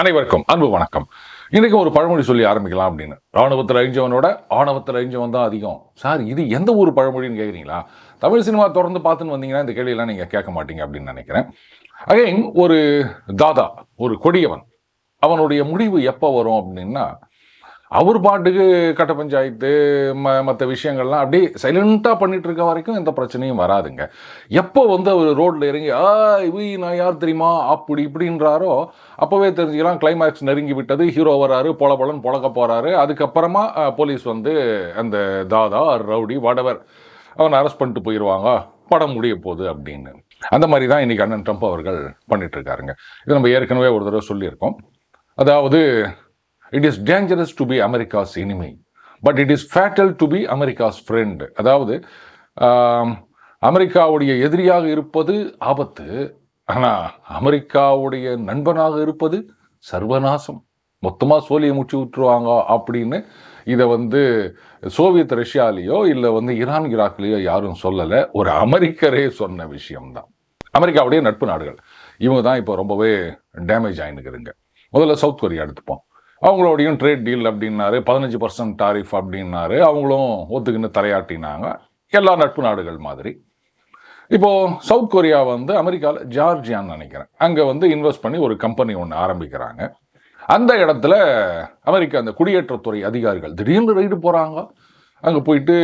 அனைவருக்கும் அன்பு வணக்கம். இன்றைக்கும் ஒரு பழமொழி சொல்லி ஆரம்பிக்கலாம் அப்படின்னு. ராணுவத்தில் அழிஞ்சவனோட ஆணவத்தில் அழிஞ்சவன் தான் அதிகம். சார் இது எந்த ஊர் பழமொழின்னு கேட்குறீங்களா தமிழ் சினிமா தொடர்ந்து பார்த்துன்னு வந்தீங்கன்னா இந்த கேள்வியெல்லாம் நீங்கள் கேட்க மாட்டீங்க அப்படின்னு நினைக்கிறேன். அகைன் ஒரு தாதா ஒரு கொடியவன் அவனுடைய முடிவு எப்போ வரும் அப்படின்னா அவர் பாட்டுக்கு கட்ட பஞ்சாயத்து ம மற்ற விஷயங்கள்லாம் அப்படியே சைலண்ட்டாக பண்ணிட்டு இருக்க வரைக்கும் எந்த பிரச்சனையும் வராதுங்க. எப்போ வந்து அவர் ரோட்டில் இறங்கி ஆ இவி நான் யார் தெரியுமா? அப்படி இப்படின்றாரோ அப்போவே தெரிஞ்சுக்கலாம் கிளைமேக்ஸ் நெருங்கி விட்டது ஹீரோ வராரு பொல பொலன் பொழக்க போகிறாரு அதுக்கப்புறமா போலீஸ் வந்து அந்த தாதா ரவுடி வடவர் அவனை அரெஸ்ட் பண்ணிட்டு போயிடுவாங்க படம் முடிய போகுது அப்படின்னு. அந்த மாதிரி தான் இன்னைக்கு அண்ணன் ட்ரம்ப் அவர்கள் பண்ணிட்டு இருக்காருங்க இது நம்ம ஏற்கனவே ஒரு தடவை சொல்லியிருக்கோம். அதாவது it is dangerous to be America's enemy but it is fatal to be America's friend அதாவது அமெரிக்காவுடைய எதிரியாக இருப்பது ஆபத்து. ஆனால் அமெரிக்காவுடைய நண்பனாக இருப்பது சர்வநாசம். மொத்தமாக சோழியை முச்சு விட்டுருவாங்க அப்படின்னு இதை வந்து சோவியத் ரஷ்யாலேயோ இல்லை வந்து ஈரான் ஈராக்லேயோ யாரும் சொல்லலை. ஒரு அமெரிக்கரே சொன்ன விஷயம்தான். அமெரிக்காவுடைய நட்பு நாடுகள். இவங்க தான் இப்போ ரொம்பவே டேமேஜ் ஆகினுக்குறங்க முதல்ல சவுத் கொரியா எடுத்துப்போம். அவங்களோடையும் ட்ரேட் டீல் அப்படின்னாரு பதினஞ்சு பர்சன்ட் டாரிஃப் அப்படின்னாரு அவங்களும் ஒத்துக்கின்னு தலையாட்டினாங்க எல்லா நட்பு நாடுகள் மாதிரி. இப்போது சவுத் கொரியா வந்து அமெரிக்காவில் ஜார்ஜியான்னு நினைக்கிறேன். அங்கே வந்து இன்வெஸ்ட் பண்ணி ஒரு கம்பெனி ஒன்று ஆரம்பிக்கிறாங்க. அந்த இடத்துல அமெரிக்கா அந்த குடியேற்றத்துறை அதிகாரிகள் திடீர்னு ரைடு போகிறாங்க அங்கே போயிட்டு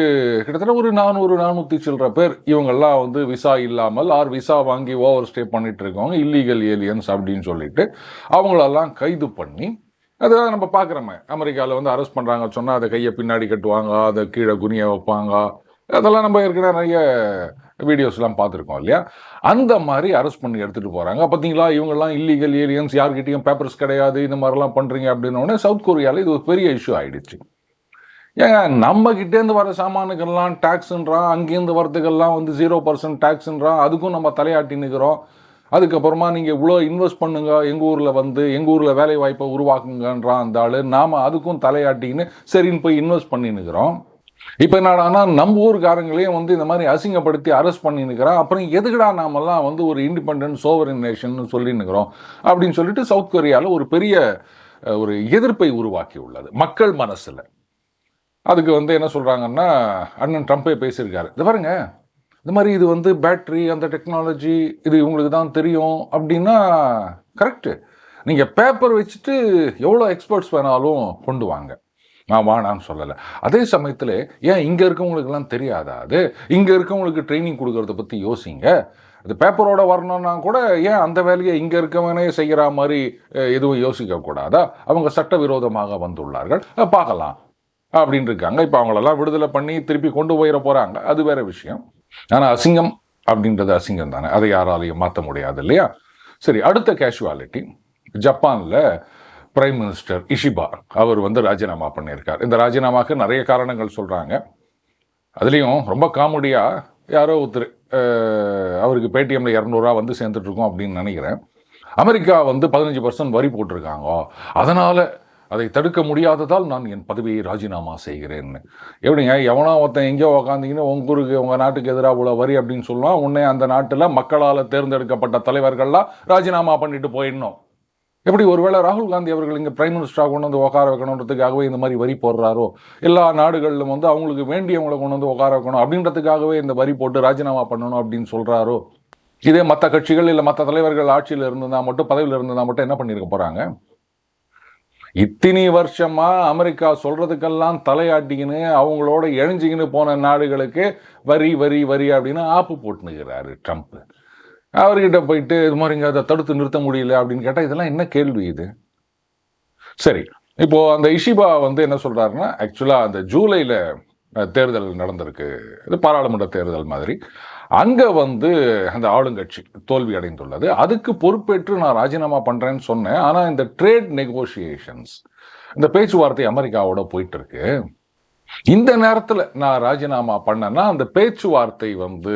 கிட்டத்தட்ட ஒரு நானூறு நானூற்றி சில்லற பேர். இவங்கெல்லாம் வந்து விசா இல்லாமல் ஆர் விசா வாங்கி ஓவர் ஸ்டே பண்ணிகிட்டு இருக்கவங்க இல்லீகல் ஏலியன்ஸ் அப்படின்னு சொல்லிட்டு அவங்களெல்லாம் கைது பண்ணி அதுதான் நம்ம பார்க்குறோமே. அமெரிக்காவில் வந்து அரெஸ்ட் பண்ணுறாங்க சொன்னால் அதை கையை பின்னாடி கட்டுவாங்க அதை கீழே குனிய வைப்பாங்க. அதெல்லாம் நம்ம ஏற்கனவே நிறைய வீடியோஸ்லாம் பார்த்துருக்கோம் இல்லையா? அந்த மாதிரி அரெஸ்ட் பண்ணி எடுத்துகிட்டு போகிறாங்க பார்த்தீங்களா இவங்கெல்லாம் இல்லீகல் ஏலியன்ஸ் யார்கிட்டையும் பேப்பர்ஸ் கிடையாது இந்த மாதிரிலாம் பண்ணுறீங்க அப்படின்னோடனே சவுத் கொரியாவில் இது ஒரு பெரிய இஷ்யூ ஆகிடுச்சு ஏங்க நம்ம கிட்டேருந்து வர சாமானுக்கெல்லாம் டேக்ஸுன்றான் அங்கேருந்து வரதுக்கெல்லாம் வந்து ஜீரோ பர்சன்ட் டேக்ஸுன்றான் அதுக்கும் நம்ம தலையாட்டி நிற்கிறோம் அதுக்கப்புறமா நீங்கள் இவ்வளோ இன்வெஸ்ட் பண்ணுங்க எங்கள் ஊரில் வந்து எங்கள் ஊரில் வேலை வாய்ப்பை உருவாக்குங்கன்றான் அந்த ஆள் நாம் அதுக்கும் தலையாட்டின்னு சரின்னு போய் இன்வெஸ்ட் பண்ணி இப்போ என்னடானா நம்ம ஊருக்காரங்களையும் வந்து இந்த மாதிரி அசிங்கப்படுத்தி அரெஸ்ட் பண்ணி அப்புறம் எதுக்குடா நாமெல்லாம் வந்து ஒரு இண்டிபெண்ட் சோவரின் நேஷன் சொல்லி அப்படின்னு சொல்லிட்டு சவுத் கொரியாவில் ஒரு பெரிய ஒரு எதிர்ப்பை உருவாக்கி உள்ளது மக்கள் மனசில். அதுக்கு வந்து என்ன சொல்கிறாங்கன்னா அண்ணன் ட்ரம்ப்பே பேசியிருக்காரு. இது பாருங்கள் இந்த மாதிரி இது வந்து பேட்ரி அந்த டெக்னாலஜி இது இவங்களுக்கு தான் தெரியும் அப்படின்னா கரெக்டு நீங்கள் பேப்பர் வச்சுட்டு எவ்வளோ எக்ஸ்பர்ட்ஸ் வேணாலும் கொண்டு வாங்க. நான் வானான்னு சொல்லலை. அதே சமயத்தில் ஏன் இங்கே இருக்கவங்களுக்குலாம் தெரியாதா அது? இங்கே இருக்கவங்களுக்கு ட்ரைனிங் கொடுக்கறத பற்றி யோசிங்க. அது பேப்பரோட வரணும்னா கூட ஏன் அந்த வேலையை இங்கே இருக்கவனே செய்கிற மாதிரி எதுவும் யோசிக்கக்கூடாதா அவங்க சட்டவிரோதமாக வந்துள்ளார்கள். பார்க்கலாம். அப்படின்னு இருக்காங்க. இப்போ அவங்களெல்லாம் விடுதலை பண்ணி திருப்பி கொண்டு போயிட போகிறாங்க அது வேறு விஷயம். ஆனால் அசிங்கம் அப்படின்றது அசிங்கம் தானே. அதை யாராலையும் மாற்ற முடியாது இல்லையா? சரி அடுத்த கேஷுவாலிட்டி ஜப்பானில் பிரைம் மினிஸ்டர் இஷிபா அவர் வந்து ராஜினாமா பண்ணியிருக்கார். இந்த ராஜினாமாவுக்கு நிறைய காரணங்கள் சொல்கிறாங்க அதுலேயும் ரொம்ப காமெடியாக யாரோ ஒருத்தர் அவருக்கு பேடிஎம்ல இரநூறுவா வந்து சேர்ந்துட்டு இருக்கோம் அப்படின்னு நினைக்கிறேன். அமெரிக்கா வந்து பதினஞ்சு பர்சன்ட் வரி போட்டிருக்காங்க. அதனால் அதை தடுக்க முடியாததால் நான் என் பதவியை ராஜினாமா செய்கிறேன்னு எப்படிங்க எவனோ ஒருத்தன் எங்கேயோ உக்காந்திங்கன்னா உங்க ஊருக்கு உங்கள் நாட்டுக்கு எதிராக உள்ள வரி அப்படின்னு சொல்லுவான். உன்னை அந்த நாட்டில் மக்களால் தேர்ந்தெடுக்கப்பட்ட தலைவர்கள்லாம் ராஜினாமா பண்ணிட்டு போயிடணும். எப்படி ஒருவேளை ராகுல் காந்தி அவர்கள் இங்கே பிரைம் மினிஸ்டராக கொண்டு வந்து உட்கார வைக்கணுன்றதுக்காகவே இந்த மாதிரி வரி போடுறாரோ? எல்லா நாடுகளிலும் வந்து அவங்களுக்கு வேண்டியவங்களை கொண்டு வந்து உட்கார வைக்கணும் அப்படின்றதுக்காகவே இந்த வரி போட்டு ராஜினாமா பண்ணணும் அப்படின்னு சொல்கிறாரோ இதே மற்ற கட்சிகள் இல்லை மற்ற தலைவர்கள் ஆட்சியில் இருந்ததா மட்டும் பதவியில் இருந்ததா மட்டும் என்ன பண்ணியிருக்க போகிறாங்க இத்தினி வருஷமாக அமெரிக்கா சொல்கிறதுக்கெல்லாம் தலையாட்டிக்கின்னு அவங்களோட இணைஞ்சிக்கின்னு போன நாடுகளுக்கு வரி வரி வரி அப்படின்னு ஆப்பு போட்டுனுக்கிறாரு ட்ரம்ப். அவர்கிட்ட போயிட்டு இது மாதிரிங்க அதை தடுத்து நிறுத்த முடியல அப்படின்னு கேட்டால் இதெல்லாம் என்ன கேள்வி இது? சரி இப்போது அந்த இஷிபா வந்து என்ன சொல்கிறாருன்னா ஆக்சுவலாக அந்த ஜூலையில் தேர்தல் நடந்திருக்கு. இது பாராளுமன்ற தேர்தல் மாதிரி. அங்கே வந்து அந்த ஆளுங்கட்சி தோல்வி அடைந்துள்ளது. அதுக்கு பொறுப்பேற்று நான் ராஜினாமா பண்ணுறேன்னு சொன்னேன். ஆனால் இந்த ட்ரேட் நெகோசியேஷன்ஸ் இந்த பேச்சுவார்த்தை அமெரிக்காவோட போயிட்டு இருக்கு இந்த நேரத்தில் நான் ராஜினாமா பண்ணேன்னா அந்த பேச்சுவார்த்தை வந்து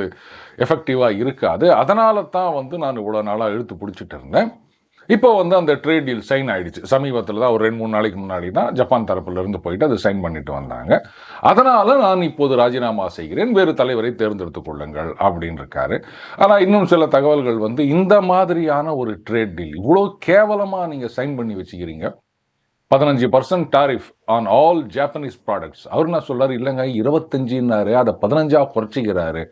எஃபெக்டிவாக இருக்காது. அதனால தான் வந்து நான் இவ்வளோ நாளாக இழுத்து பிடிச்சிட்டு இருந்தேன். இப்போ வந்து அந்த ட்ரேட் டீல் சைன் ஆகிடுச்சு சமீபத்தில் தான் ஒரு ரெண்டு மூணு நாளைக்கு முன்னாடி தான் ஜப்பான் தரப்புலேருந்து போயிட்டு அதை சைன் பண்ணிட்டு வந்தாங்க. அதனால் நான் இப்போது ராஜினாமா செய்கிறேன். வேறு தலைவரை தேர்ந்தெடுத்துக் கொள்ளுங்கள் அப்படின்னு இருக்காரு. ஆனால் இன்னும் சில தகவல்கள் வந்து இந்த மாதிரியான ஒரு ட்ரேட் டீல் இவ்வளோ கேவலமாக நீங்கள் சைன் பண்ணி வச்சுக்கிறீங்க. பதினஞ்சு percent tariff on all Japanese products அவர் என்ன சொல்கிறார் இல்லைங்க இருபத்தஞ்சுன்னாரு. அதை பதினஞ்சாக குறைச்சிக்கிறாரு.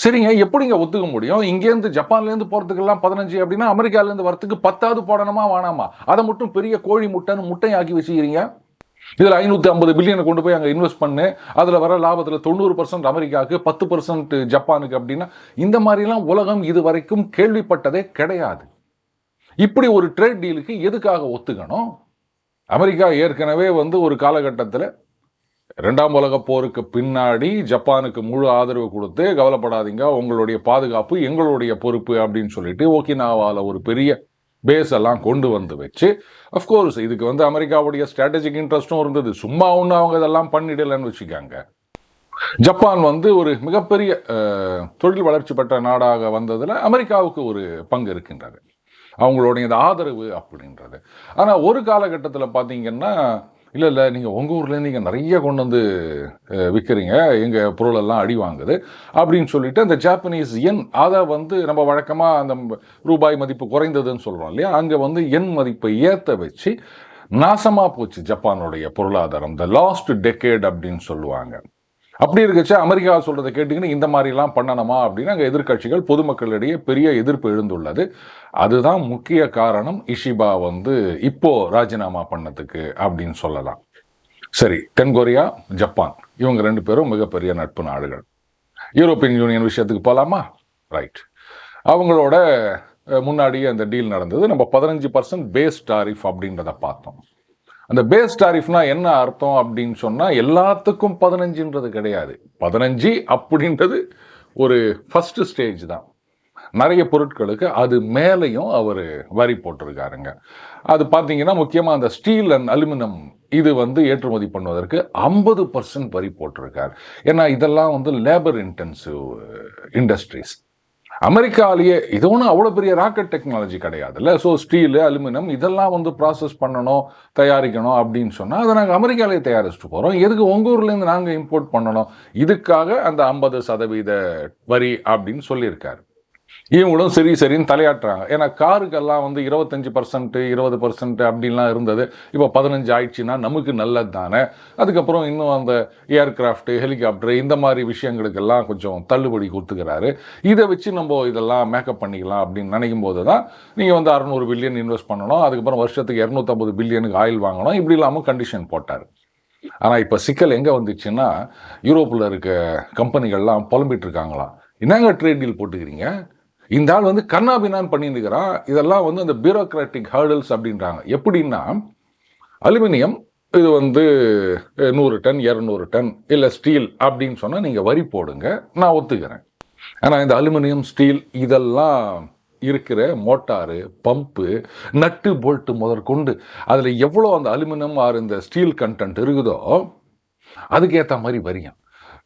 சரிங்க எப்படிங்க ஒத்துக்க முடியும்? இங்கேருந்து ஜப்பான்லேருந்து போகிறதுக்கெல்லாம் பதினஞ்சு அப்படின்னா அமெரிக்காலேருந்து வரத்துக்கு பத்தாவது போடணுமா வேணாமா? அதை மட்டும் பெரிய கோழி முட்டைன்னு முட்டையாக்கி வச்சுக்கிறீங்க? இதில் ஐநூற்றி ஐம்பது பில்லியனை கொண்டு போய் அங்கே இன்வெஸ்ட் பண்ணு. அதில் வர லாபத்தில் தொண்ணூறு பர்சன்ட் அமெரிக்காவுக்கு பத்து பர்சன்ட் ஜப்பானுக்கு அப்படின்னா இந்த மாதிரிலாம் உலகம் இது வரைக்கும் கேள்விப்பட்டதே கிடையாது. இப்படி ஒரு ட்ரேட் டீலுக்கு எதுக்காக ஒத்துக்கணும்? அமெரிக்கா ஏற்கனவே வந்து ஒரு காலகட்டத்தில் ரெண்டாம் உலக போருக்கு பின்னாடி ஜப்பானுக்கு முழு ஆதரவு கொடுத்து கவலைப்படாதீங்க உங்களுடைய பாதுகாப்பு எங்களுடைய பொறுப்பு அப்படின்னு சொல்லிட்டு ஓகினாவாவில் ஒரு பெரிய பேஸ் எல்லாம் கொண்டு வந்து வச்சு அஃப்கோர்ஸ் இதுக்கு வந்து அமெரிக்காவுடைய ஸ்ட்ராட்டஜிக் இன்ட்ரெஸ்ட்டும் இருந்தது. சும்மா ஒன்று அவங்க இதெல்லாம் பண்ணிடலன்னு வச்சுக்காங்க. ஜப்பான் வந்து ஒரு மிகப்பெரிய தொழில் வளர்ச்சி பெற்ற நாடாக வந்ததில் அமெரிக்காவுக்கு ஒரு பங்கு இருக்கின்றது. அவங்களுடைய ஆதரவு அப்படின்றது. ஆனால் ஒரு காலகட்டத்தில் பார்த்தீங்கன்னா இல்லை இல்லை. நீங்கள் உங்கள் ஊர்லேருந்து நீங்கள் நிறைய கொண்டு வந்து விற்கிறீங்க எங்கள் பொருளெல்லாம் அடி வாங்குது. அப்படின்னு சொல்லிட்டு அந்த ஜாப்பனீஸ் எண் அதை வந்து நம்ம வழக்கமாக அந்த ரூபாய் மதிப்பு குறைந்ததுன்னு சொல்கிறோம் இல்லையா? அங்கே வந்து எண் மதிப்பை ஏற்ற வச்சு நாசமாக போச்சு ஜப்பானுடைய பொருளாதாரம். த லாஸ்ட் டெக்கேட் அப்படின்னு சொல்லுவாங்க. அப்படி இருக்கச்ச அமெரிக்கா சொல்கிறத கேட்டிங்கன்னா இந்த மாதிரிலாம் பண்ணணுமா அப்படின்னு அங்கே எதிர்கட்சிகள் பொதுமக்களிடையே பெரிய எதிர்ப்பு எழுந்துள்ளது. அதுதான் முக்கிய காரணம். இஷிபா வந்து இப்போது ராஜினாமா பண்ணதுக்கு அப்படின்னு சொல்லலாம். சரி தென்கொரியா ஜப்பான். இவங்க ரெண்டு பேரும் மிகப்பெரிய நட்பு நாடுகள். யூரோப்பியன் யூனியன் விஷயத்துக்கு போகலாமா ரைட் அவங்களோட முன்னாடியே அந்த டீல் நடந்தது. நம்ம பதினஞ்சு பர்சன்ட் பேஸ் டாரிஃப் அப்படின்றத பார்த்தோம். அந்த பேஸ் டாரிஃப்னா என்ன அர்த்தம் அப்படின்னு சொன்னால் எல்லாத்துக்கும் பதினஞ்சுன்றது கிடையாது. பதினஞ்சு அப்படின்றது ஒரு ஃபஸ்ட்டு ஸ்டேஜ் தான். நிறைய பொருட்களுக்கு அது மேலேயும் அவர் வரி போட்டிருக்காருங்க. அது பார்த்தீங்கன்னா முக்கியமாக அந்த ஸ்டீல் அண்ட் அலுமினியம் இது வந்து ஏற்றுமதி பண்ணுவதற்கு ஐம்பது பர்சன்ட் வரி போட்டிருக்கார். ஏன்னா இதெல்லாம் வந்து லேபர் இன்டென்சிவ் இண்டஸ்ட்ரீஸ் அமெரிக்காலேயே இது ஒன்றும் அவ்வளோ பெரிய ராக்கெட் டெக்னாலஜி கிடையாதுல்ல. ஸோ ஸ்டீலு அலுமினியம் இதெல்லாம் வந்து ப்ராசஸ் பண்ணணும் தயாரிக்கணும் அப்படின்னு சொன்னால் அதை நாங்கள் அமெரிக்காலேயே தயாரிச்சுட்டு போகிறோம் எதுக்கு உங்கள் ஊர்லேருந்து நாங்கள் இம்போர்ட் பண்ணணும்? இதுக்காக அந்த ஐம்பது சதவீத வரி அப்படின்னு சொல்லியிருக்காரு. இவங்களும் சரி சரின்னு தலையாட்டுறாங்க. ஏன்னா காருக்கெல்லாம் வந்து இருபத்தஞ்சி பர்சன்ட் இருபது பர்சன்ட் அப்படின்லாம் இருந்தது. இப்போ பதினஞ்சு ஆயிடுச்சுன்னா நமக்கு நல்லது தானே அதுக்கப்புறம் இன்னும் அந்த ஏர்கிராஃப்ட் ஹெலிகாப்டர் இந்த மாதிரி விஷயங்களுக்கெல்லாம் கொஞ்சம் தள்ளுபடி கொடுத்துக்கிறாரு. இதை வச்சு நம்ம இதெல்லாம் மேக்கப் பண்ணிக்கலாம் அப்படின்னு நினைக்கும் போது தான் நீங்கள் வந்து அறநூறு பில்லியன் இன்வெஸ்ட் பண்ணணும். அதுக்கப்புறம் வருஷத்துக்கு இரநூத்தம்பது பில்லியனுக்கு ஆயில் வாங்கணும். இப்படி இல்லாமல் கண்டிஷன் போட்டார். ஆனால் இப்போ சிக்கல் எங்கே வந்துச்சுன்னா யூரோப்பில் இருக்க கம்பெனிகள்லாம் புலம்பிட்டு இருக்காங்களாம். என்னங்க ட்ரேட் டீல் போட்டுக்கிறீங்க? இந்த ஆள் வந்து கண்ணாபின்னான் பண்ணியிருக்கிறான் இதெல்லாம் வந்து அந்த பியூரோக்ராட்டிக் ஹேர்டல்ஸ் அப்படின்றாங்க. எப்படின்னா அலுமினியம் இது வந்து நூறு டன் இரநூறு டன் இல்லை ஸ்டீல் அப்படின்னு சொன்னால் நீங்கள் வரி போடுங்க நான் ஒத்துக்கிறேன். ஆனால் இந்த அலுமினியம் ஸ்டீல் இதெல்லாம் இருக்கிற மோட்டாரு பம்பு நட்டு போல்ட்டு முதற்கொண்டு அதில் எவ்வளோ அந்த அலுமினியம் ஆர் இந்த ஸ்டீல் கண்டென்ட் இருக்குதோ அதுக்கேற்ற மாதிரி வரியும்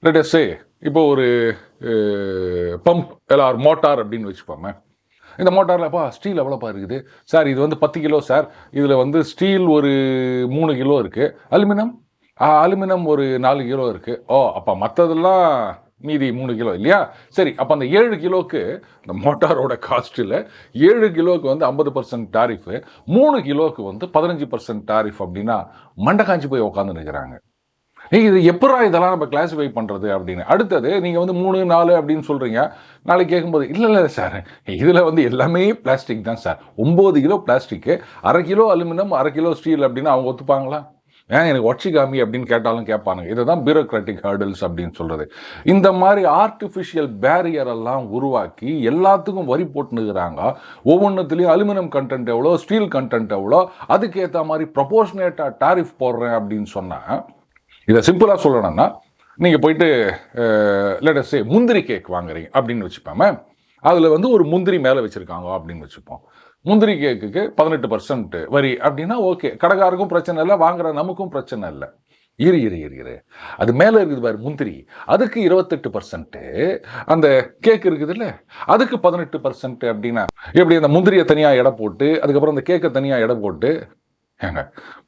லெட் சே இப்போ ஒரு பம்ப் இல்லை ஒரு மோட்டார் அப்படின்னு வச்சுப்போமே இந்த மோட்டார்லப்பா ஸ்டீல் எவ்வளோப்பா இருக்குது? சார் இது வந்து பத்து கிலோ சார். இதில் வந்து ஸ்டீல் ஒரு மூணு கிலோ இருக்குது அலுமினியம்? அலுமினியம் ஒரு நாலு கிலோ இருக்குது ஓ அப்போ மற்றதெல்லாம் மீதி மூணு கிலோ இல்லையா? சரி அப்போ அந்த ஏழு கிலோக்கு இந்த மோட்டாரோட காஸ்ட்டில் ஏழு கிலோவுக்கு வந்து ஐம்பது பர்சன்ட் டாரிஃபு மூணு கிலோவுக்கு வந்து பதினஞ்சு பர்சன்ட் டாரிஃப் அப்படின்னா மண்டை காஞ்சி போய் உட்காந்து நிற்கிறாங்க இது எப்படா இதெல்லாம் நம்ம கிளாஸிஃபை பண்ணுறது அப்படின்னு. அடுத்தது நீங்கள் வந்து மூணு நாலு அப்படின்னு சொல்கிறீங்க நாளைக்கு கேட்கும்போது இல்லை இல்லை சார் இதில் வந்து எல்லாமே பிளாஸ்டிக் தான் சார் ஒம்பது கிலோ பிளாஸ்டிக்கு அரை கிலோ அலுமினியம் அரை கிலோ ஸ்டீல் அப்படின்னு அவங்க ஒத்துப்பாங்களா? ஏன் எனக்கு ஒட்சி காமி அப்படின்னு கேட்டாலும் கேட்பானுங்க இதை தான் பியூரோக்ராட்டிக் ஹர்டல்ஸ் அப்படின்னு சொல்கிறது இந்த மாதிரி ஆர்டிஃபிஷியல் பேரியர் எல்லாம் உருவாக்கி எல்லாத்துக்கும் வரி போட்டுனுக்குறாங்க. ஒவ்வொன்றுத்துலேயும் அலுமினியம் கண்டென்ட் எவ்வளோ ஸ்டீல் கண்டென்ட் எவ்வளோ அதுக்கேற்ற மாதிரி ப்ரொபோர்ஷனேட்டாக டாரிஃப் போடுறேன் அப்படின்னு சொன்னால் இதை சிம்பிளாக சொல்லணும்னா நீங்கள் போயிட்டு லெட்டஸே முந்திரி கேக் வாங்குறீங்க அப்படின்னு வச்சுப்போமே. அதில் வந்து ஒரு முந்திரி மேலே வச்சுருக்காங்க அப்படின்னு வச்சுப்போம். முந்திரி கேக்குக்கு பதினெட்டு பர்சன்ட் வரி அப்படின்னா ஓகே கடைக்காருக்கும் பிரச்சனை இல்லை வாங்குற நமக்கும் பிரச்சனை இல்லை. இரு இரு இரு இரு. அது மேலே இருக்குது பாரு முந்திரி. அதுக்கு இருபத்தெட்டு பர்சன்ட்டு அந்த கேக் இருக்குது இல்லை? அதுக்கு பதினெட்டு பர்சன்ட் அப்படின்னா எப்படி அந்த முந்திரியை தனியாக எடை போட்டு அதுக்கப்புறம் அந்த கேக்கை தனியாக எடை போட்டு ஏங்க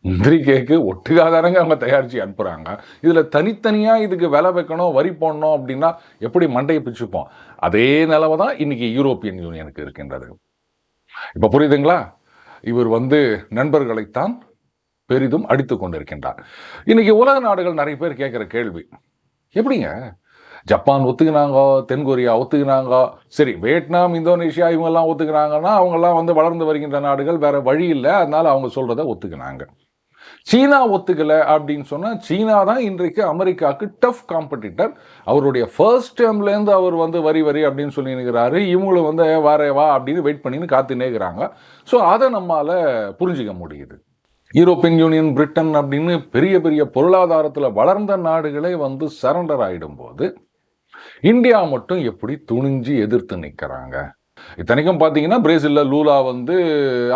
முந்திரி கேக்கு ஒட்டுக்காதாரங்க அவங்க தயாரித்து அனுப்புகிறாங்க இதில் தனித்தனியாக இதுக்கு விலை வைக்கணும் வரி போடணும் அப்படின்னா எப்படி மண்டையை பிச்சுப்போம்? அதே நிலவை தான் இன்றைக்கி யூரோப்பியன் யூனியனுக்கு இருக்கின்றது. இப்போ புரியுதுங்களா? இவர் வந்து நண்பர்களைத்தான் பெரிதும் அடித்து கொண்டிருக்கின்றார். இன்றைக்கி உலக நாடுகள் நிறைய பேர் கேட்குற கேள்வி எப்படிங்க? ஜப்பான் ஒத்துக்கினாங்க தென்கொரியா ஒத்துக்கினாங்க. சரி வியட்நாம் இந்தோனேஷியா இவங்கெல்லாம் ஒத்துக்கினாங்கன்னா அவங்கெல்லாம் வந்து வளர்ந்து வருகின்ற நாடுகள் வேறு வழி இல்லை. அதனால் அவங்க சொல்கிறத ஒத்துக்கினாங்க. சீனா ஒத்துக்கலை அப்படின்னு சொன்னால் சீனா தான் இன்றைக்கு அமெரிக்காவுக்கு டஃப் காம்படிட்டர் அவருடைய ஃபர்ஸ்ட் டேர்ம்லேருந்து அவர் வந்து வரி வரி அப்படின்னு சொல்லி நிற்கிறாரு இவங்களும் வந்து வாரே வா அப்படின்னு வெயிட் பண்ணின்னு காத்து இருக்கிறாங்க. ஸோ அதை நம்மால புரிஞ்சுக்க முடியுது. யூரோப்பியன் யூனியன் பிரிட்டன் அப்படின்னு பெரிய பெரிய பொருளாதாரத்தில் வளர்ந்த நாடுகளே வந்து சரண்டர் ஆகிடும்போது போது இந்தியா மட்டும் எப்படி துணிஞ்சு எதிர்த்து நிற்கிறாங்க இத்தனைக்கும் பார்த்தீங்கன்னா பிரேசிலில் லூலா வந்து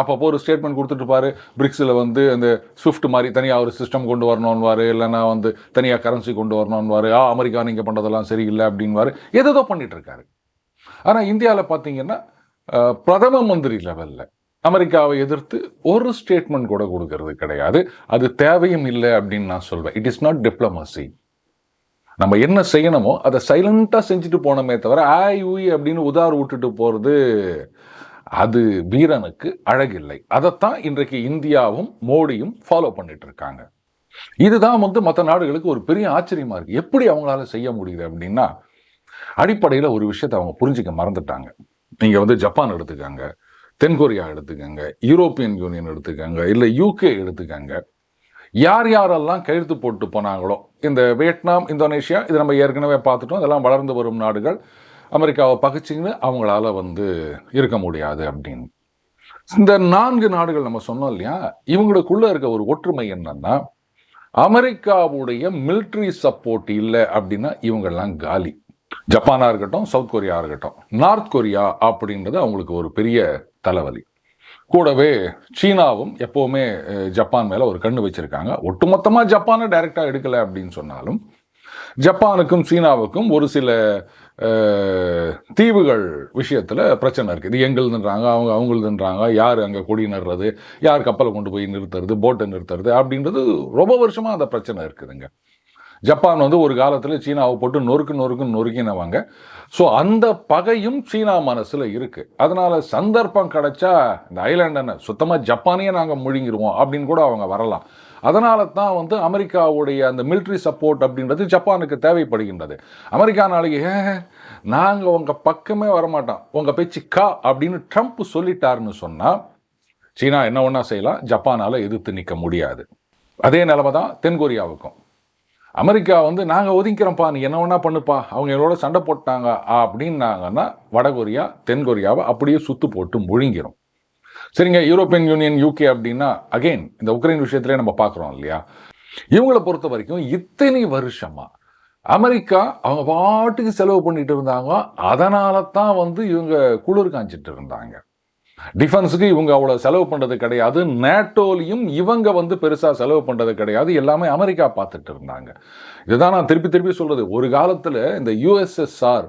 அப்பப்போ ஒரு ஸ்டேட்மெண்ட் கொடுத்துட்ருப்பாரு பிரிக்ஸில் வந்து அந்த ஸ்விஃப்ட் மாதிரி தனியாக ஒரு சிஸ்டம் கொண்டு வரணும்வார் இல்லைன்னா வந்து தனியாக கரன்சி கொண்டு வரணும்வார் ஆ அமெரிக்கா நீங்கள் பண்ணுறதெல்லாம் சரியில்லை அப்படின்வார் எதோ பண்ணிகிட்ருக்காரு ஆனால் இந்தியாவில் பார்த்தீங்கன்னா பிரதம மந்திரி லெவலில் அமெரிக்காவை எதிர்த்து ஒரு ஸ்டேட்மெண்ட் கூட கொடுக்கறது கிடையாது. அது தேவையும் இல்லை அப்படின்னு நான் சொல்வேன். இட் இஸ் நாட் டிப்ளமசி நம்ம என்ன செய்யணுமோ அதை சைலண்டாக செஞ்சுட்டு போனோமே தவிர ஆய் ஊய் அப்படின்னு உதார் விட்டுட்டு போகிறது அது வீரனுக்கு அழகில்லை. அதைத்தான் இன்றைக்கு இந்தியாவும் மோடியும் ஃபாலோ பண்ணிட்டு இருக்காங்க. இதுதான் வந்து மற்ற நாடுகளுக்கு ஒரு பெரிய ஆச்சரியமா இருக்கு. எப்படி அவங்களால செய்ய முடியுது அப்படின்னா அடிப்படையில் ஒரு விஷயத்தை அவங்க புரிஞ்சுக்க மறந்துட்டாங்க. நீங்க வந்து ஜப்பான் எடுத்துக்காங்க தென்கொரியா எடுத்துக்கங்க யூரோப்பியன் யூனியன் எடுத்துக்கங்க இல்லை யூகே எடுத்துக்கங்க. யார் யாரெல்லாம் கையெழுத்து போட்டு போனாங்களோ இந்த வியட்நாம் இந்தோனேஷியா இது நம்ம ஏற்கனவே பார்த்துட்டோம் இதெல்லாம் வளர்ந்து வரும் நாடுகள் அமெரிக்காவை பகிச்சிங்கன்னு அவங்களால வந்து இருக்க முடியாது அப்படின்னு. இந்த நான்கு நாடுகள் நம்ம சொன்னோம் இல்லையா இவங்களுக்குள்ளே இருக்க ஒரு ஒற்றுமை என்னன்னா அமெரிக்காவுடைய மிலிட்ரி சப்போர்ட் இல்லை அப்படின்னா இவங்கெல்லாம் காலி. ஜப்பானாக இருக்கட்டும் சவுத் கொரியா இருக்கட்டும் நார்த் கொரியா அப்படின்றது அவங்களுக்கு ஒரு பெரிய தலைவலி. கூடவே சீனாவும் எப்போவுமே ஜப்பான் மேலே ஒரு கண்ணு வச்சுருக்காங்க. ஒட்டுமொத்தமாக ஜப்பானை டைரெக்டாக எடுக்கலை அப்படின்னு சொன்னாலும் ஜப்பானுக்கும் சீனாவுக்கும் ஒரு சில தீவுகள் விஷயத்தில் பிரச்சனை இருக்குது இது எங்களுதுன்றாங்க அவங்க அவங்களுதுன்றாங்க. யார் அங்கே கொடி நடுறது யார் கப்பலை கொண்டு போய் நிறுத்துறது போட்டை நிறுத்துறது அப்படின்றது ரொம்ப வருஷமாக அந்த பிரச்சனை இருக்குதுங்க. ஜப்பான் வந்து ஒரு காலத்தில் சீனாவை போட்டு நொறுக்கு நொறுக்குன்னு நொறுக்கினவங்க. ஸோ அந்த பகையும் சீனா மனசில் இருக்குது அதனால் சந்தர்ப்பம் கிடைச்சா இந்த ஐலாண்டனை சுத்தமாக ஜப்பானையே நாங்கள் முழுங்கிடுவோம் அப்படின்னு கூட அவங்க வரலாம். அதனால தான் வந்து அமெரிக்காவுடைய அந்த மிலிட்ரி சப்போர்ட் அப்படின்றது ஜப்பானுக்கு தேவைப்படுகின்றது. அமெரிக்கா நாளைக்கு நாங்கள் உங்கள் பக்கமே வரமாட்டோம். உங்கள் பேச்சு கா அப்படின்னு ட்ரம்ப் சொல்லிட்டாருன்னு சொன்னால் சீனா என்ன ஒன்றா செய்யலாம்? ஜப்பானால் எதிர்த்து நிற்க முடியாது. அதே நிலைமை தான் தென்கொரியாவுக்கும். அமெரிக்கா வந்து நாங்கள் ஒதுங்கிறோம்ப்பா நீ என்ன வேணா பண்ணுப்பா அவங்க எங்களோட சண்டை போட்டாங்க அப்படின்னாங்கன்னா வடகொரியா தென்கொரியாவை அப்படியே சுத்து போட்டு முழுங்கிரும். சரிங்க யூரோப்பியன் யூனியன் யூகே அப்படின்னா அகைன் இந்த உக்ரைன் விஷயத்திலே நம்ம பார்க்குறோம் இல்லையா? இவங்களை பொறுத்த வரைக்கும் இத்தனை வருஷமாக அமெரிக்கா அவங்க பாட்டுக்கு செலவு பண்ணிட்டு இருந்தாங்க. அதனால தான் வந்து இவங்க குளிர் காஞ்சிட்டு இருந்தாங்க. டிஃபென்ஸுக்கு இவங்க அவ்வளோ செலவு பண்ணுறது கிடையாது. நேட்டோலையும் இவங்க வந்து பெருசாக செலவு பண்ணுறது கிடையாது. எல்லாமே அமெரிக்கா பார்த்துட்டு இருந்தாங்க. இதுதான் நான் திருப்பி திருப்பி சொல்கிறது ஒரு காலத்தில் இந்த யுஎஸ்எஸ்ஆர்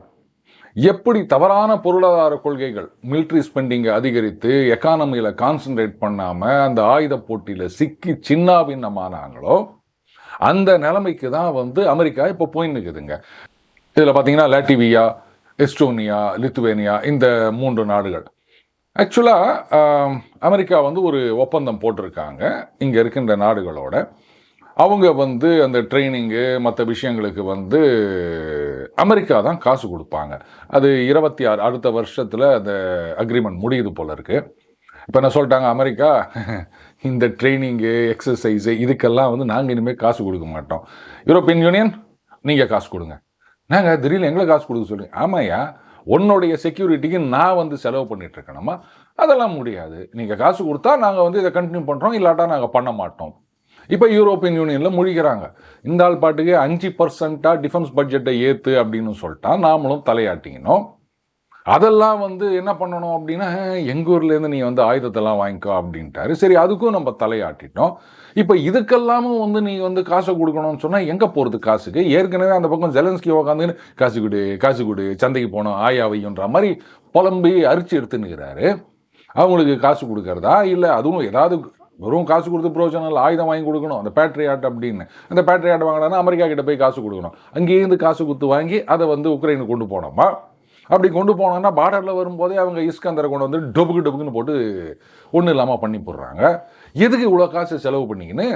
எப்படி தவறான பொருளாதார கொள்கைகள் மிலிட்ரி ஸ்பெண்டிங்கை அதிகரித்து எக்கானமியில் கான்சென்ட்ரேட் பண்ணாமல் அந்த ஆயுத போட்டியில் சிக்கி சின்னாபின்னமானாங்களோ அந்த நிலைமைக்கு தான் வந்து அமெரிக்கா இப்போ போயின்னுக்குதுங்க இதில் பார்த்தீங்கன்னா லாட்டிவியா எஸ்டோனியா லித்துவேனியா இந்த மூன்று நாடுகள். ஆக்சுவலாக அமெரிக்கா um, வந்து ஒரு ஒப்பந்தம் போட்டிருக்காங்க. இங்கே இருக்கின்ற நாடுகளோட. அவங்க வந்து அந்த ட்ரைனிங்கு மற்ற விஷயங்களுக்கு வந்து அமெரிக்கா தான் காசு கொடுப்பாங்க. அது இருபத்தி ஆறு அடுத்த வருஷத்தில் அந்த அக்ரிமெண்ட் முடியுது போல இருக்குது இப்போ என்ன சொல்லிட்டாங்க அமெரிக்கா இந்த ட்ரைனிங்கு எக்ஸசைஸு இதுக்கெல்லாம் வந்து நாங்கள் இனிமேல் காசு கொடுக்க மாட்டோம். யூரோப்பியன் யூனியன் நீங்கள் காசு கொடுங்க. நாங்கள் திடீர்னு எங்களை காசு கொடுக்க சொல்லுங்க ஆமாய்யா. உன்னுடைய செக்யூரிட்டிக்கு நான் வந்து செலவு பண்ணிட்டு இருக்கணுமா அதெல்லாம் முடியாது. நீங்கள் காசு கொடுத்தா நாங்கள் வந்து இதை கண்டினியூ பண்ணுறோம் இல்லாட்டா நாங்கள் பண்ண மாட்டோம். இப்போ யூரோப்பியன் யூனியனில் முழிக்கிறாங்க. இந்த ஆள் பாட்டுக்கு அஞ்சு பர்சன்ட்டாக டிஃபென்ஸ் பட்ஜெட்டை ஏற்று அப்படின்னு சொல்லிட்டா நாமளும் தலையாட்டிக்கணும். அதெல்லாம் வந்து என்ன பண்ணணும் அப்படின்னா எங்கள் ஊர்லேருந்து நீ வந்து ஆயுதத்தெல்லாம் வாங்கிக்கோ அப்படின்ட்டாரு. சரி அதுக்கும் நம்ம தலையாட்டிட்டோம். இப்போ இதுக்கெல்லாமும் வந்து நீ வந்து காசை கொடுக்கணும்னு சொன்னால் எங்கே போகிறது காசுக்கு? ஏற்கனவே அந்த பக்கம் ஜெலன்ஸ்கி உக்காந்துன்னு காசு கொடு காசு கொடு சந்தைக்கு போனோம் ஆயாவையுன்ற மாதிரி புலம்பி அரிச்சு எடுத்துன்னுக்கிறாரு. அவங்களுக்கு காசு கொடுக்கறதா? இல்லை அதுவும் ஏதாவது வெறும் காசு கொடுத்து பிரோஜனம் இல்லை ஆயுதம் வாங்கி கொடுக்கணும் அந்த பேட்ரியாட் அப்படின்னு. அந்த பேட்ரியாட் வாங்கினா அமெரிக்கா கிட்ட போய் காசு கொடுக்கணும். அங்கேயிருந்து காசு கொடுத்து வாங்கி அதை வந்து உக்ரைனுக்கு கொண்டு போனோமா? அப்படி கொண்டு போனோம்னா பார்டரில் வரும்போதே அவங்க இஸ்கந்தரை கொண்டு வந்து டொபுக்கு டொபுக்குன்னு போட்டு ஒன்றும் இல்லாமல் பண்ணி போடுறாங்க. எதுக்கு இவ்வளோ காசு செலவு பண்ணிக்கின்னு?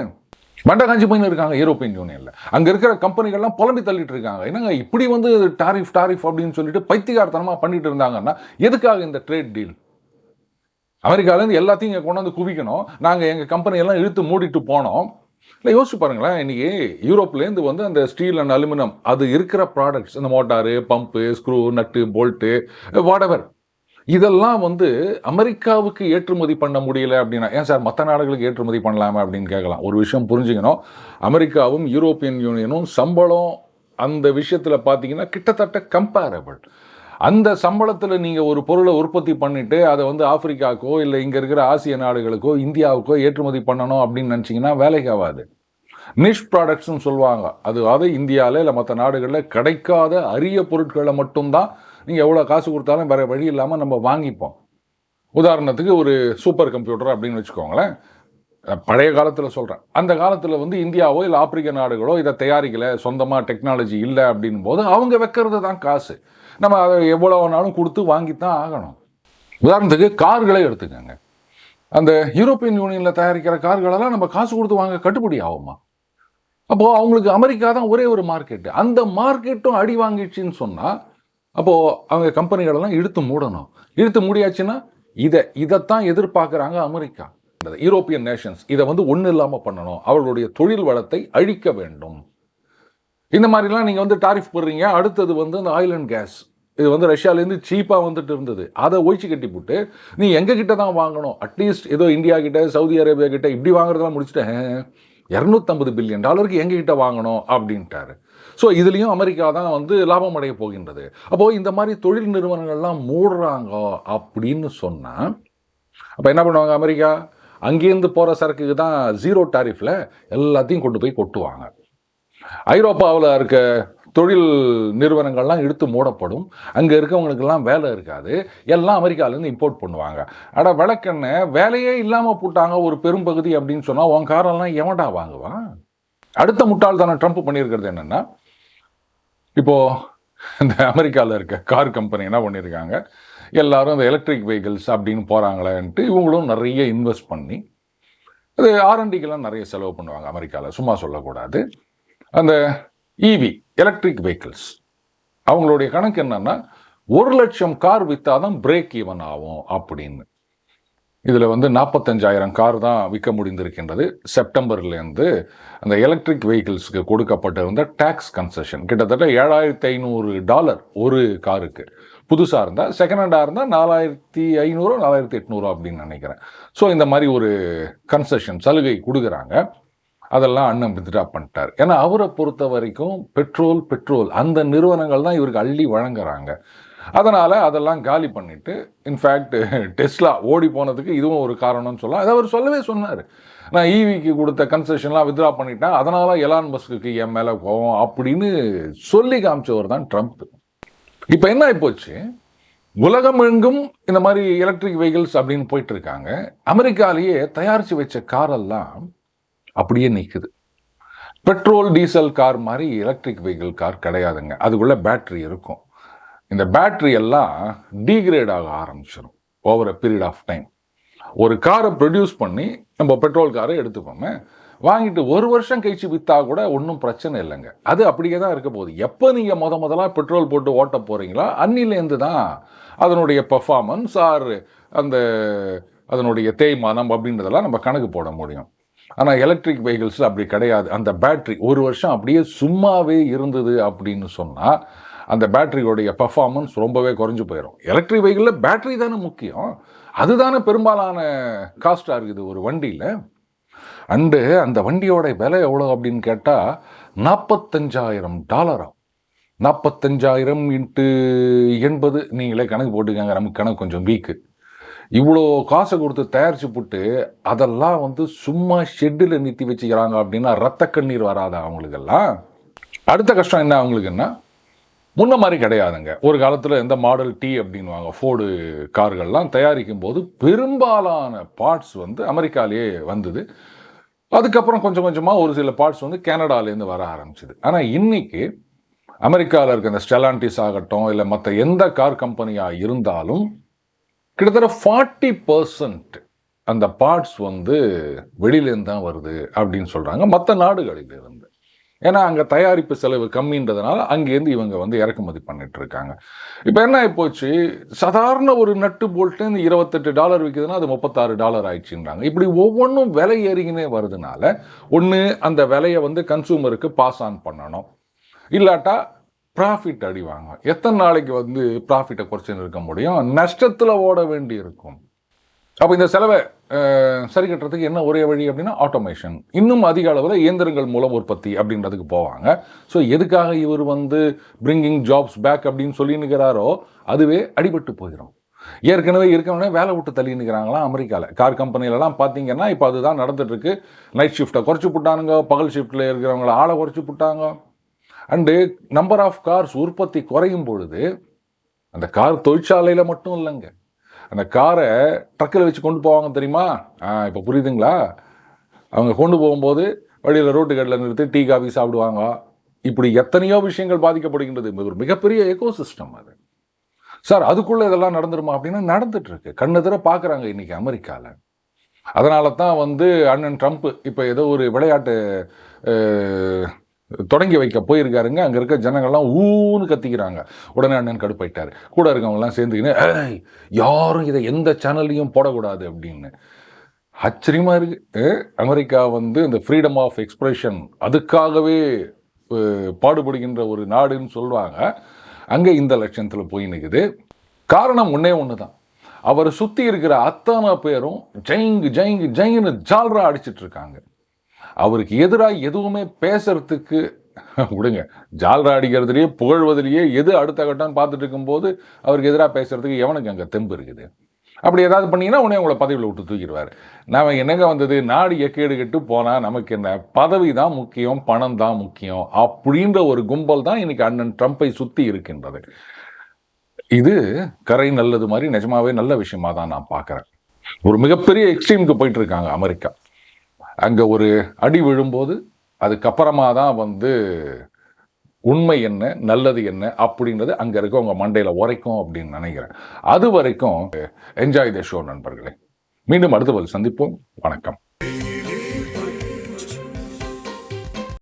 மண்டை காஞ்சி போயின்னு இருக்காங்க யூரோப்பியன் யூனியனில் அங்கே இருக்கிற கம்பெனிகள்லாம் புலம்பி தள்ளிட்டு இருக்காங்க. என்னங்க இப்படி வந்து டாரிஃப் டாரிஃப் அப்படின்னு சொல்லிட்டு பைத்தியகாரத்தனமாக பண்ணிட்டு இருந்தாங்கன்னா எதுக்காக இந்த ட்ரேட் டீல் அமெரிக்காலேருந்து எல்லாத்தையும் இங்கே கொண்டு வந்து குவிக்கணும். நாங்கள் எங்கள் கம்பெனியெல்லாம் இழுத்து மூடிட்டு போனோம். இல்லை யோசிச்சு பாருங்களேன். இன்றைக்கி யூரோப்லேருந்து வந்து அந்த ஸ்டீல் அண்ட் அலுமினியம் அது இருக்கிற ப்ராடக்ட்ஸ் அந்த motor pump screw nut bolt whatever இதெல்லாம் வந்து அமெரிக்காவுக்கு ஏற்றுமதி பண்ண முடியல அப்படின்னா ஏன் சார் மற்ற நாடுகளுக்கு ஏற்றுமதி பண்ணலாமா அப்படின்னு கேட்கலாம். ஒரு விஷயம் புரிஞ்சுக்கணும். அமெரிக்காவும் யூரோப்பியன் யூனியனும் சம்பளம் அந்த விஷயத்தில் பார்த்தீங்கன்னா கிட்டத்தட்ட கம்பேரபிள் அந்த சம்பளத்தில் நீங்கள் ஒரு பொருளை உற்பத்தி பண்ணிவிட்டு அதை வந்து ஆப்பிரிக்காவுக்கோ இல்லை இங்கே இருக்கிற ஆசிய நாடுகளுக்கோ இந்தியாவுக்கோ ஏற்றுமதி பண்ணணும் அப்படின்னு நினச்சிங்கன்னா வேலைக்கு ஆகாது. நிஷ் ப்ராடக்ட்ஸ்னு சொல்லுவாங்க. அதுவாவது இந்தியாவில் இல்லை மற்ற நாடுகளில் கிடைக்காத அரிய பொருட்களை மட்டும்தான் நீங்கள் எவ்வளோ காசு கொடுத்தாலும் வேறு வழி இல்லாமல் நம்ம வாங்கிப்போம். உதாரணத்துக்கு ஒரு சூப்பர் கம்ப்யூட்டர் அப்படின்னு வச்சுக்கோங்களேன். பழைய காலத்தில் சொல்கிறேன் அந்த காலத்தில் வந்து இந்தியாவோ இல்லை ஆப்பிரிக்க நாடுகளோ இதை தயாரிக்கலை சொந்தமாக டெக்னாலஜி இல்லை அப்படின் போது அவங்க வைக்கிறது தான் காசு. நம்ம அதை எவ்வளோ வேணாலும் கொடுத்து வாங்கித்தான் ஆகணும். உதாரணத்துக்கு கார்களை எடுத்துக்கோங்க. அந்த யூரோப்பியன் யூனியனில் தயாரிக்கிற கார்களெல்லாம் நம்ம காசு கொடுத்து வாங்க கட்டுப்படி ஆகுமா? அப்போது அவங்களுக்கு அமெரிக்கா தான் ஒரே ஒரு மார்க்கெட்டு அந்த மார்க்கெட்டும் அடி வாங்கிடுச்சின்னு சொன்னால் அப்போது அவங்க கம்பெனிகளெல்லாம் இழுத்து மூடணும். இழுத்து மூடியாச்சுன்னா இதை இதைத்தான் எதிர்பார்க்குறாங்க அமெரிக்கா. யூரோப்பியன் நேஷன்ஸ் இதை வந்து ஒன்றும் இல்லாமல் பண்ணணும். அவர்களுடைய தொழில் வளத்தை அழிக்க வேண்டும். இந்த மாதிரிலாம் நீங்கள் வந்து டாரிஃப் போடுறீங்க. அடுத்தது வந்து இந்த ஆயில் அண்ட் கேஸ் இது வந்து ரஷ்யாவிலேருந்து சீப்பாக வந்துட்டு இருந்தது. அதை ஒழிச்சு கட்டி போட்டு நீ எங்ககிட்ட தான் வாங்கணும். அட்லீஸ்ட் ஏதோ இந்தியா கிட்ட சவுதி அரேபியா கிட்ட இப்படி வாங்குறதெல்லாம் முடிச்சுட்டேன் இரநூத்தம்பது பில்லியன் டாலருக்கு எங்ககிட்ட வாங்கணும்? அப்படின்ட்டாரு. ஸோ இதுலேயும் அமெரிக்கா தான் வந்து லாபம் அடைய போகின்றது. அப்போது இந்த மாதிரி தொழில் நிறுவனங்கள்லாம் மூடுறாங்க அப்படின்னு சொன்னால் அப்போ என்ன பண்ணுவாங்க அமெரிக்கா? அங்கேருந்து போகிற சரக்குக்கு தான் ஜீரோ டாரிஃபில் எல்லாத்தையும் கொண்டு போய் கொட்டுவாங்க. ஐரோப்பாவில் இருக்க தொழில் நிறுவனங்கள்லாம் இழுத்து மூடப்படும். அங்கே இருக்கவங்களுக்கெல்லாம் வேலை இருக்காது. எல்லாம் அமெரிக்காவிலேருந்து இம்போர்ட் பண்ணுவாங்க. அட விளக்கெண்ணெய் வேலையே இல்லாமல் போட்டாங்க ஒரு பெரும்பகுதி அப்படின்னு சொன்னால் உன் காரெல்லாம் எவன்டா வாங்குவான்? அடுத்த முட்டாள்தானே ட்ரம்ப் பண்ணியிருக்கிறது என்னென்னா இப்போது இந்த அமெரிக்காவில் இருக்க கார் கம்பெனி என்ன பண்ணியிருக்காங்க? எல்லாரும் இந்த எலக்ட்ரிக் வெஹிக்கிள்ஸ் அப்படின்னு போகிறாங்களேன்ட்டு இவங்களும் நிறைய இன்வெஸ்ட் பண்ணி அது ஆர்என்டிக்கெல்லாம் நிறைய செலவு பண்ணுவாங்க அமெரிக்காவில் சும்மா சொல்லக்கூடாது. அந்த இவி எலக்ட்ரிக் வெஹிக்கிள்ஸ் அவங்களுடைய கணக்கு என்னன்னா ஒரு லட்சம் கார் விற்றாதான் பிரேக் ஈவன் ஆகும் அப்படின்னு. இதில் வந்து நாற்பத்தஞ்சாயிரம் கார் தான் விற்க முடிந்திருக்கின்றது. செப்டம்பர்லேருந்து அந்த எலக்ட்ரிக் வெஹிக்கிள்ஸ்க்கு கொடுக்கப்பட்டிருந்த டேக்ஸ் கன்செஷன் கிட்டத்தட்ட ஏழாயிரத்தி ஐநூறு டாலர் ஒரு காருக்கு. புதுசாக இருந்தால் செகண்ட் ஹேண்டாக இருந்தால் நாலாயிரத்தி ஐநூறு நாலாயிரத்தி எட்நூறு அப்படின்னு நினைக்கிறேன். ஸோ இந்த மாதிரி ஒரு கன்செஷன் சலுகை கொடுக்குறாங்க. அதெல்லாம் அண்ணன் வித்ட்ரா பண்ணிட்டார். ஏன்னா அவரை பொறுத்த வரைக்கும் பெட்ரோல் பெட்ரோல் அந்த நிறுவனங்கள் தான் இவருக்கு அள்ளி வழங்குறாங்க. அதனால் அதெல்லாம் காலி பண்ணிவிட்டு இன்ஃபேக்ட் டெஸ்லா ஓடி போனதுக்கு இதுவும் ஒரு காரணம்னு சொல்லலாம். அதை அவர் சொல்லவே சொன்னார். நான் ஈவிக்கு கொடுத்த கன்செஷன்லாம் வித்ட்ரா பண்ணிட்டேன். அதனால் எலான் பஸ்க்கு என் மேலே கோவம் அப்படின்னு சொல்லி காமிச்சவர் தான் ட்ரம்ப் இப்போ என்ன ஆகிப்போச்சு உலகம் எங்கும் இந்த மாதிரி எலக்ட்ரிக் வெஹிக்கிள்ஸ் அப்படின்னு போயிட்டு இருக்காங்க. அமெரிக்காலேயே தயாரித்து வச்ச காரெல்லாம் அப்படியே நிற்குது பெட்ரோல் டீசல் கார் மாதிரி எலக்ட்ரிக் வெஹிக்கிள் கார் கிடையாதுங்க. அதுக்குள்ளே பேட்ரி இருக்கும். இந்த பேட்ரி எல்லாம் டீக்ரேட் ஆக ஆரம்பிச்சிடும் over a period of time ஒரு காரை ப்ரொடியூஸ் பண்ணி நம்ம பெட்ரோல் காரை எடுத்துப்போமே வாங்கிட்டு ஒரு வருஷம் கழிச்சு விற்றா கூட ஒன்றும் பிரச்சனை இல்லைங்க. அது அப்படியே தான் இருக்க போகுது. எப்போ நீங்கள் முத முதலாக பெட்ரோல் போட்டு ஓட்ட போகிறீங்களா அன்னிலேருந்து தான் அதனுடைய பர்ஃபார்மன்ஸ் ஆர் அந்த அதனுடைய தேய்மானம் அப்படின்றதெல்லாம் நம்ம கணக்கு போட முடியும். ஆனால் எலக்ட்ரிக் வெஹிக்கிள்ஸ் அப்படி கிடையாது. அந்த பேட்ரி ஒரு வருஷம் அப்படியே சும்மாவே இருந்தது அப்படின்னு சொன்னால் அந்த பேட்டரியோடைய பர்ஃபார்மன்ஸ் ரொம்பவே குறைஞ்சி போயிடும் எலக்ட்ரிக் வெஹிக்கிளில் பேட்ரி தானே முக்கியம். அதுதானே பெரும்பாலான காஸ்ட்டாக இருக்குது ஒரு வண்டியில். அண்டு அந்த வண்டியோட விலை எவ்வளோ அப்படின்னு கேட்டால் நாற்பத்தஞ்சாயிரம் டாலராகும் நாற்பத்தஞ்சாயிரம் இன்ட்டு எண்பது நீங்களே கணக்கு போட்டுக்கங்க நமக்கு கணக்கு கொஞ்சம் வீக்கு இவ்வளோ காசை கொடுத்து தயாரிச்சு போட்டு அதெல்லாம் வந்து சும்மா ஷெட்டில் நிறுத்தி வச்சுக்கிறாங்க அப்படின்னா ரத்த கண்ணீர் வராதா அவங்களுக்கெல்லாம். அடுத்த கஷ்டம் என்ன அவங்களுக்குன்னா முன்ன மாதிரி கிடையாதுங்க. ஒரு காலத்தில் எந்த மாடல் டி அப்படின்வாங்க ஃபோர்டு கார்கள்லாம் தயாரிக்கும் போது பெரும்பாலான பார்ட்ஸ் வந்து அமெரிக்காலேயே வந்தது. அதுக்கப்புறம் கொஞ்சம் கொஞ்சமாக ஒரு சில பார்ட்ஸ் வந்து கனடாலேருந்து வர ஆரம்பிச்சிது. ஆனால் இன்றைக்கி அமெரிக்காவில் இருக்க இந்த ஸ்டெலாண்டிஸ் ஆகட்டும் இல்லை மற்ற எந்த கார் கம்பெனியாக இருந்தாலும் கிட்டத்தட்ட ஃபார்ட்டி பர்சன்ட் அந்த பார்ட்ஸ் வந்து வெளியிலேருந்து தான் வருது அப்படின்னு சொல்கிறாங்க மற்ற நாடுகளிலிருந்து. ஏன்னா அங்கே தயாரிப்பு செலவு கம்மின்றதுனால அங்கேருந்து இவங்க வந்து இறக்குமதி பண்ணிட்டு இருக்காங்க. இப்போ என்ன ஆகிப்போச்சு சாதாரண ஒரு நட்டு போல்ட்டு இந்த இருபத்தெட்டு டாலர் விற்குதுன்னா அது முப்பத்தாறு டாலர் ஆயிடுச்சுன்றாங்க. இப்படி ஒவ்வொன்றும் விலை ஏறிங்கனே வருதுனால ஒன்று அந்த விலையை வந்து கன்சூமருக்கு பாஸ் ஆன் பண்ணணும். இல்லாட்டா ப்ராஃபிட் அடிவாங்க எத்தனை நாளைக்கு வந்து ப்ராஃபிட்டை குறைச்சின்னு இருக்க முடியும்? நஷ்டத்தில் ஓட வேண்டி இருக்கும். அப்போ இந்த செலவை சரி கட்டுறதுக்கு என்ன ஒரே வழி அப்படின்னா ஆட்டோமேஷன் இன்னும் அதிக அளவில் இயந்திரங்கள் மூலம் உற்பத்தி அப்படின்றதுக்கு போவாங்க. ஸோ எதுக்காக இவர் வந்து பிரிங்கிங் ஜாப்ஸ் பேக் அப்படின்னு சொல்லினுக்கிறாரோ அதுவே அடிபட்டு போயிடும் ஏற்கனவே இருக்கவனே வேலை விட்டு தள்ளினுக்கிறாங்களாம் அமெரிக்காவில் கார் கம்பெனிலலாம் பார்த்தீங்கன்னா இப்போ அதுதான் நடந்துட்டுருக்கு நைட் ஷிஃப்ட்டை குறைச்சி போட்டானுங்க பகல் ஷிஃப்ட்டில் இருக்கிறவங்கள ஆளை குறைச்சி போட்டாங்க. அண்டு நம்பர் ஆஃப் கார்ஸ் உற்பத்தி குறையும் பொழுது அந்த கார் தொழிற்சாலையில் மட்டும் இல்லைங்க. அந்த காரை ட்ரக்கில் வச்சு கொண்டு போவாங்க தெரியுமா? ஆ இப்போ புரியுதுங்களா? அவங்க கொண்டு போகும்போது வழியில் ரோட்டு கடையில் நிறுத்தி டீ காஃபி சாப்பிடுவாங்க. இப்படி எத்தனையோ விஷயங்கள் பாதிக்கப்படுகின்றது. ஒரு மிகப்பெரிய எக்கோசிஸ்டம் அது. சார் அதுக்குள்ளே இதெல்லாம் நடந்துருமா அப்படின்னா நடந்துட்டுருக்கு. கண்ணு கண்ணெதிர பார்க்குறாங்க இன்றைக்கி அமெரிக்காவில் அதனால தான் வந்து அண்ணன் ட்ரம்ப் இப்போ ஏதோ ஒரு விளையாட்டு தொடங்கி வைக்க போயிருக்காருங்க. அங்கே இருக்க ஜனங்கள்லாம் ஊன்னு கத்திக்கிறாங்க. உடனே அண்ணன் கடுப்பாயிட்டார் கூட இருக்கவங்கலாம் சேர்ந்துக்கின்னு யாரும் இதை எந்த சேனல்லையும் போடக்கூடாது அப்படின்னு. ஆச்சரியமாக இருக்குது அமெரிக்கா வந்து இந்த ஃப்ரீடம் ஆஃப் எக்ஸ்பிரஷன் அதுக்காகவே பாடுபடுகின்ற ஒரு நாடுன்னு சொல்லுவாங்க. அங்கே இந்த லட்சணத்தில் போய் நிற்குது காரணம் ஒன்றே ஒன்று தான் அவரை சுற்றி இருக்கிற அத்தனை பேரும் ஜெயிங்கு ஜெயிங்கு ஜெயின்னு ஜால்ரா அடிச்சிட்ருக்காங்க அவருக்கு எதிராக எதுவுமே பேசுறதுக்கு விடுங்க ஜால்ரா அடிக்கிறதுலையே புகழ்வதிலேயே எது அடுத்த கட்டம்னு பார்த்துட்டு இருக்கும்போது அவருக்கு எதிராக பேசுறதுக்கு எவனுக்கு அங்கே தெம்பு இருக்குது? அப்படி ஏதாவது பண்ணீங்கன்னா உடனே உங்களை பதவியில் விட்டு தூக்கிடுவார். நாம என்னங்க வந்தது? நாடு எக்கேடு கெட்டு போனால் நமக்கு என்ன? பதவி தான் முக்கியம் பணம் தான் முக்கியம் அப்படின்ற ஒரு கும்பல் தான் இன்னைக்கு அண்ணன் ட்ரம்ப்பை சுற்றி இருக்கின்றது. இது கரை நல்லது மாதிரி நிஜமாவே நல்ல விஷயமா தான் நான் பார்க்குறேன். ஒரு மிகப்பெரிய எக்ஸ்ட்ரீமுக்கு போயிட்டு இருக்காங்க அமெரிக்கா. அங்கே ஒரு அடி விழும்போது அதுக்கப்புறமா தான் வந்து உண்மை என்ன நல்லது என்ன அப்படின்றது அங்கே இருக்க உங்கள் மண்டையில் உரைக்கும் அப்படின்னு நினைக்கிறேன். அது வரைக்கும் என்ஜாய் த ஷோ நண்பர்களே. மீண்டும் அடுத்த பதில் சந்திப்போம். வணக்கம்.